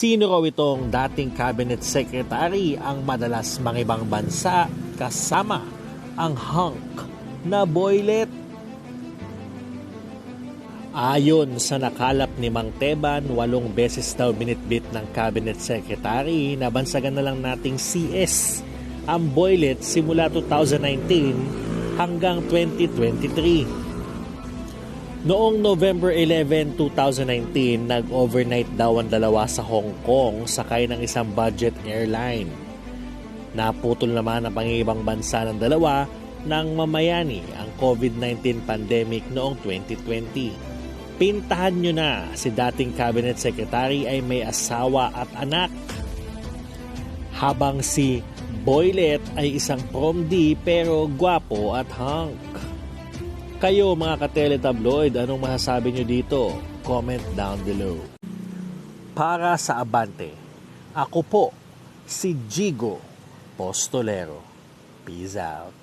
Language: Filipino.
Sino raw itong dating cabinet secretary ang madalas mangibang bansa kasama ang hunk na boylet? Ayon sa nakalap ni Mang Teban, walong beses daw binitbit ng cabinet secretary na bansagan na lang nating CS ang boylet simula 2019 hanggang 2023. Noong November 11, 2019, nag-overnight daw ang dalawa sa Hong Kong sakay ng isang budget airline. Naputol naman ang pangibang bansa ng dalawa nang mamayani ang COVID-19 pandemic noong 2020. Pintahan nyo na si dating cabinet secretary ay may asawa at anak. Habang si Boylet ay isang prom-D pero gwapo at hunk. Kayo mga ka-teletabloid, anong masasabi nyo dito? Comment down below. Para sa Abante, ako po si Jigo Postolero. Peace out.